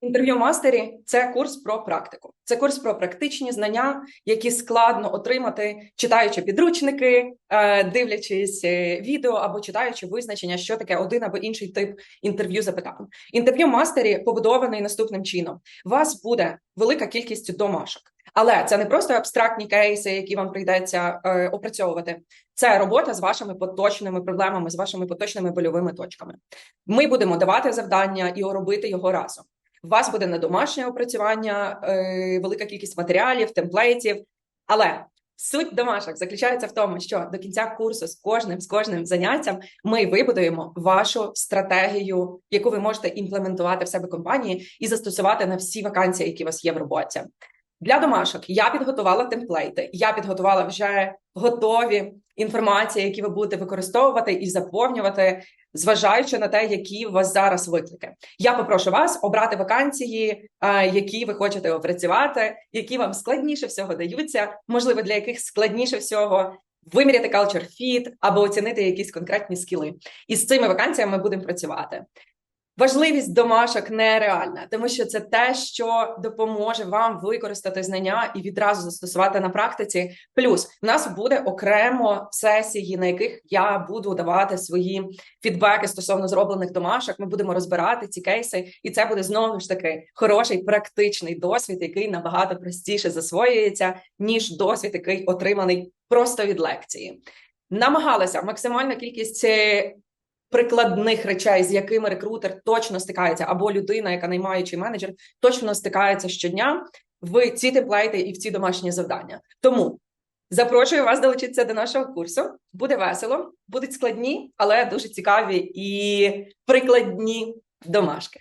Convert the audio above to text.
Інтерв'ю мастері це курс про практику. Це курс про практичні знання, які складно отримати, читаючи підручники, е, дивлячись е, відео або читаючи визначення, що таке один або інший тип інтерв'ю запитань. Інтерв'ю мастері побудований наступним чином: вас буде велика кількість домашок, але це не просто абстрактні кейси, які вам прийдеться е, опрацьовувати. Це робота з вашими поточними проблемами, з вашими поточними больовими точками. Ми будемо давати завдання і робити його разом. У вас буде не домашнє опрацювання, е, велика кількість матеріалів, темплейтів. Але суть домашок заключається в тому, що до кінця курсу з кожним з кожним заняттям ми вибудуємо вашу стратегію, яку ви можете імплементувати в себе компанії і застосувати на всі вакансії, які у вас є в роботі. Для домашок я підготувала темплейти, я підготувала вже готові інформації, які ви будете використовувати і заповнювати, зважаючи на те, які у вас зараз виклики. Я попрошу вас обрати вакансії, е, які ви хочете опрацювати, які вам складніше всього даються, можливо, для яких складніше всього. Виміряти culture fit або оцінити якісь конкретні скіли, і з цими вакансіями ми будемо працювати. Важливість домашок нереальна, тому що це те, що допоможе вам використати знання і відразу застосувати на практиці. Плюс в нас буде окремо сесії, на яких я буду давати свої фідбеки стосовно зроблених домашок. Ми будемо розбирати ці кейси, і це буде знову ж таки хороший практичний досвід, який набагато простіше засвоюється, ніж досвід, який отриманий просто від лекції. Намагалася максимальна кількість е, прикладних речей, з якими рекрутер точно стикається, або людина, яка наймаючий менеджер, точно стикається щодня в ці темплейти і в ці домашні завдання. Тому запрошую вас долучитися до нашого курсу. Буде весело, будуть складні, але дуже цікаві і прикладні домашки.